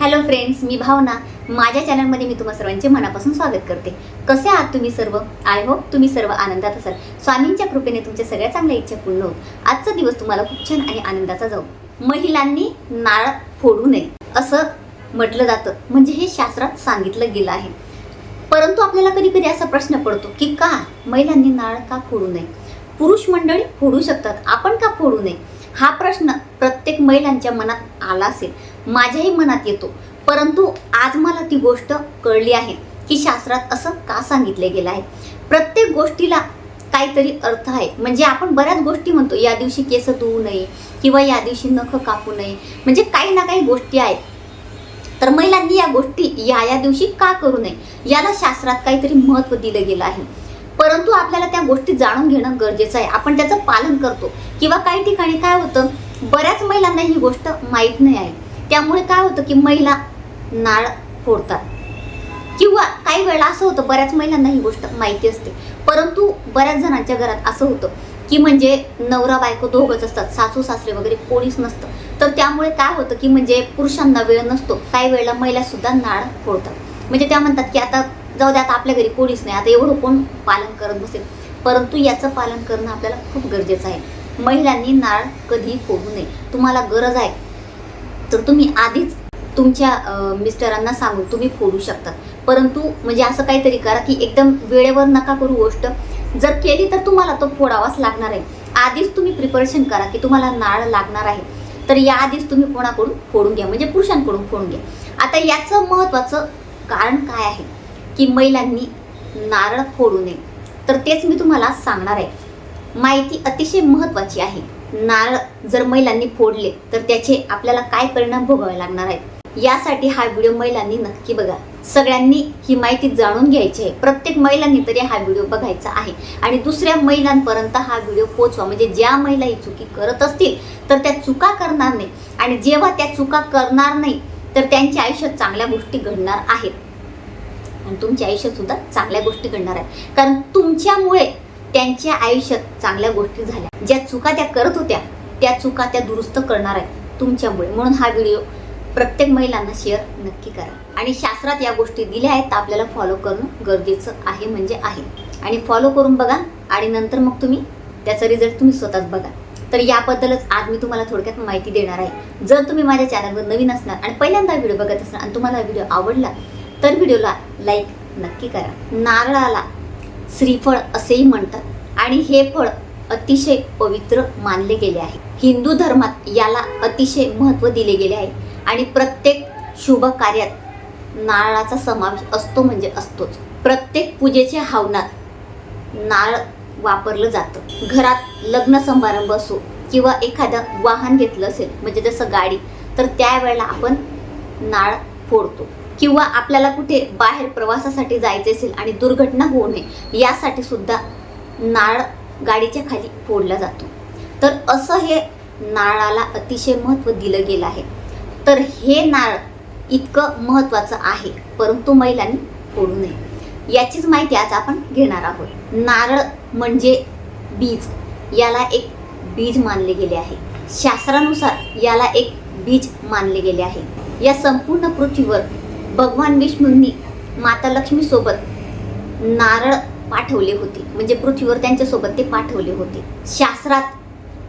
Hello friends मी भावना. माझ्या चॅनलमध्ये मी तुम्हा सर्वांचे मनापासून स्वागत करते. कसे आहात तुम्ही सर्व? आय होप तुम्ही सर्व आनंदात असाल. स्वामींच्या कृपेने तुमच्या सगळ्या चांगल्या इच्छा पूर्ण होत. आजचा दिवस तुम्हाला खूप छान आणि आनंदाचा जाऊ. महिलांनी नाळ फोडू नये असं म्हटलं जातं. म्हणजे हे शास्त्रात सांगितलं गेलं आहे. परंतु आपल्याला कधी कधी असा प्रश्न पडतो की का महिलांनी नाळ का फोडू नये? पुरुष मंडळी फोडू शकतात आपण का फोडू नये? हा प्रश्न प्रत्येक महिलांच्या मनात आला असेल. माझ्याही मनात येतो. परंतु आज मला ती गोष्ट कळली आहे की शास्त्रात असं का सांगितले गेलं आहे? प्रत्येक गोष्टीला काहीतरी अर्थ आहे. म्हणजे आपण बऱ्याच गोष्टी म्हणतो या दिवशी केस धुवू नये किंवा या दिवशी नख कापू नये. म्हणजे काही ना काही गोष्टी आहेत. तर महिलांनी या गोष्टी या या दिवशी का करू नये? याला शास्त्रात काहीतरी महत्त्व दिलं गेलं आहे. परंतु आपल्याला त्या गोष्टी जाणून घेणं गरजेचं आहे. आपण त्याचं पालन करतो. किंवा काही ठिकाणी काय होतं बऱ्याच महिलांना ही गोष्ट माहीत नाही आहे. त्यामुळे काय होतं की महिला नाळ फोडतात. किंवा काही वेळा असं होतं बऱ्याच महिलांना ही गोष्ट माहिती असते. परंतु बऱ्याच जणांच्या घरात असं होतं की म्हणजे नवरा बायको दोघंच असतात सासू सासरे वगैरे कोणीच नसतं. तर त्यामुळे काय होतं की म्हणजे पुरुषांना वेळ नसतो. काही वेळेला महिला सुद्धा नाळ फोडतात. म्हणजे त्या म्हणतात की आता जाऊ दे आता आपल्या घरी कोणीच नाही आता एवढं कोण पालन करत बसेल? परंतु याचं पालन करणं आपल्याला खूप गरजेचं आहे. महिलांनी नाळ कधीही फोडू नये. तुम्हाला गरज आहे तर तुम्ही आधीच तुमच्या मिस्टरांना सांगून तुम्ही फोडू शकता. परंतु म्हणजे असं काहीतरी करा की एकदम वेळेवर नका करू गोष्ट. जर केली तर तुम्हाला तो फोडावाच लागणार आहे. आधीच तुम्ही प्रिपरेशन करा की तुम्हाला नाळ लागणार आहे. तर याआधीच तुम्ही कोणाकडून फोडून घ्या म्हणजे पुरुषांकडून फोडून घ्या. आता याचं महत्त्वाचं कारण काय आहे? की महिलांनी नारळ फोडू नये. तर तेच मी तुम्हाला सांगणार आहे. माहिती अतिशय महत्त्वाची आहे. नारळ जर महिलांनी फोडले तर त्याचे आपल्याला काय परिणाम भोगावे लागणार आहेत? यासाठी हा व्हिडिओ महिलांनी नक्की बघा. सगळ्यांनी ही माहिती जाणून घ्यायची आहे. प्रत्येक महिलांनी तरी हा व्हिडिओ बघायचा आहे. आणि दुसऱ्या महिलांपर्यंत हा व्हिडिओ पोचवा म्हणजे ज्या महिला ही चुकी करत असतील तर त्या चुका करणार नाही. आणि जेव्हा त्या चुका करणार नाही तर त्यांच्या आयुष्यात चांगल्या गोष्टी घडणार आहेत. आणि तुमच्या आयुष्यात सुद्धा चांगल्या गोष्टी घडणार आहेत. कारण तुमच्यामुळे त्यांच्या आयुष्यात चांगल्या गोष्टी झाल्या. ज्या चुका त्या करत होत्या त्या चुका त्या दुरुस्त करणार आहेत तुमच्यामुळे. म्हणून हा व्हिडिओ प्रत्येक महिलांना शेअर नक्की करा. आणि शास्त्रात या गोष्टी दिल्या आहेत तर आपल्याला फॉलो करणं गरजेचं आहे म्हणजे आहे. आणि फॉलो करून बघा आणि नंतर मग तुम्ही त्याचा रिझल्ट तुम्ही स्वतःच बघा. तर याबद्दलच आज मी तुम्हाला थोडक्यात माहिती देणार आहे. जर तुम्ही माझ्या चॅनलवर नवीन असणार आणि पहिल्यांदा व्हिडिओ बघत असणार आणि तुम्हाला व्हिडिओ आवडला तर व्हिडिओला लाईक नक्की करा. नारळाला श्रीफळ असेही म्हणतात. आणि हे फळ अतिशय पवित्र मानले गेले आहे. हिंदू धर्मात याला अतिशय महत्त्व दिले गेले आहे. आणि प्रत्येक शुभ कार्यात नारळाचा समावेश असतो म्हणजे असतोच. प्रत्येक पूजेच्या हवनात नारळ वापरलं जातं. घरात लग्न समारंभ असो किंवा एखादं वाहन घेतलं असेल म्हणजे जसं गाडी तर त्यावेळेला आपण नाळ फोडतो. किंवा आपल्याला कुठे बाहेर प्रवासासाठी जायचे असेल आणि दुर्घटना होऊ नये यासाठी सुद्धा नाळ गाडीच्या खाली फोडला जातो. तर असं हे नाळाला अतिशय महत्त्व दिलं गेलं आहे. तर हे नाळ इतकं महत्त्वाचं आहे परंतु महिलांनी फोडू नये. याचीच माहिती आज आपण घेणार आहोत. नारळ म्हणजे बीज. याला एक बीज मानले गेले आहे. शास्त्रानुसार याला एक बीज मानले गेले आहे. या संपूर्ण पृथ्वीवर भगवान विष्णूंनी माता लक्ष्मी सोबत नारळ पाठवले होते. म्हणजे पृथ्वीवर त्यांच्यासोबत ते पाठवले होते. शास्त्रात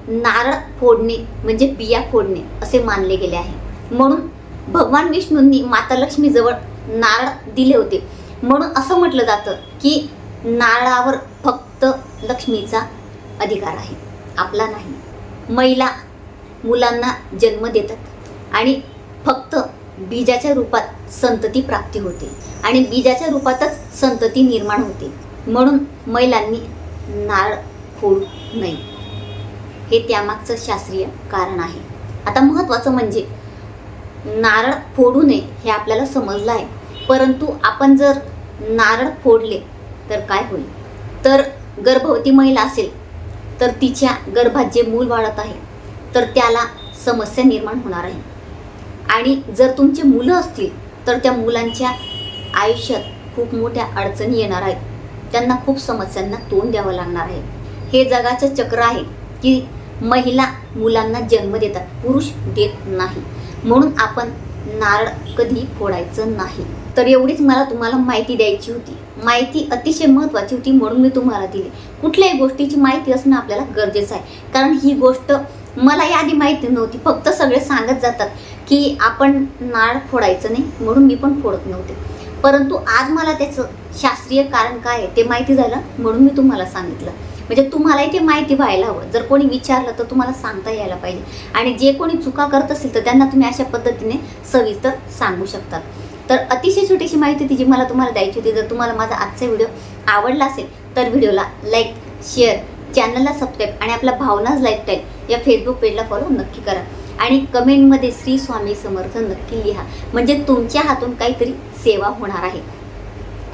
नारळ फोडणे म्हणजे बिया फोडणे असे मानले गेले आहे. म्हणून भगवान विष्णूंनी माता लक्ष्मीजवळ नारळ दिले होते. म्हणून असं म्हटलं जातं की नारळावर फक्त लक्ष्मीचा अधिकार आहे. आपला नाही. महिला मुलांना जन्म देतात आणि फक्त बीजाच्या रूपात संतती प्राप्ती होते. आणि बीजाच्या रूपातच संतती निर्माण होते. म्हणून महिलांनी नारळ फोडू नये. हे त्यामागचं शास्त्रीय कारण आहे. आता महत्त्वाचं म्हणजे नारळ फोडू नये हे आपल्याला समजलं आहे. परंतु आपण जर नारळ फोडले तर काय होईल? तर गर्भवती महिला असेल तर तिच्या गर्भात जे मूल वाढत आहे तर त्याला समस्या निर्माण होणार आहे. आणि जर तुमचे मुलं असतील तर त्या मुलांच्या आयुष्यात खूप मोठ्या अडचणी येणार आहेत. त्यांना खूप समस्यांना तोंड द्यावं लागणार आहे. हे जगाचं चक्र आहे की महिला मुलांना जन्म देतात पुरुष देत नाही. म्हणून आपण नारळ कधी फोडायचं नाही. तर एवढीच मला तुम्हाला माहिती द्यायची होती. माहिती अतिशय महत्त्वाची होती म्हणून मी तुम्हाला दिली. कुठल्याही गोष्टीची माहिती असणं आपल्याला गरजेचं आहे. कारण ही गोष्ट मला याआधी माहिती नव्हती. फक्त सगळे सांगत जातात की आपण नाळ फोडायचं नाही म्हणून मी पण फोडत नव्हते. परंतु आज मला त्याचं शास्त्रीय कारण काय आहे ते माहिती झालं म्हणून मी तुम्हाला सांगितलं. म्हणजे तुम्हालाही ते माहिती व्हायला हवं. जर कोणी विचारलं तर तुम्हाला सांगता यायला पाहिजे. आणि जे कोणी चुका करत असेल तर त्यांना तुम्ही अशा पद्धतीने सविस्तर सांगू शकतात. तर अतिशय छोटीशी माहिती ती जी मला तुम्हाला द्यायची होती. जर तुम्हाला माझा आजचा व्हिडिओ आवडला असेल तर व्हिडिओला लाईक शेअर चॅनलला सबस्क्राईब आणि आपला भावनाच लाईफस्टाईल या फेसबुक पेजला फॉलो नक्की करा. आणि कमेंटमध्ये श्री स्वामी समर्थ नक्की लिहा. म्हणजे तुमच्या हातून काहीतरी सेवा होणार आहे.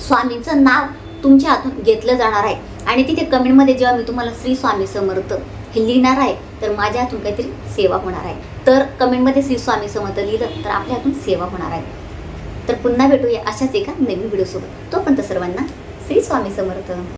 स्वामींचं नाव तुमच्या हातून घेतलं जाणार आहे. आणि तिथे कमेंटमध्ये जेव्हा मी तुम्हाला श्री स्वामी समर्थ हे लिहिणार आहे तर माझ्या हातून काहीतरी सेवा होणार आहे. तर कमेंटमध्ये श्री स्वामी समर्थ लिहिलं तर आपल्या हातून सेवा होणार आहे. तर पुन्हा भेटूया अशाच एका नवीन व्हिडिओसोबत तोपर्यंत सर्वांना श्री स्वामी समर्थ.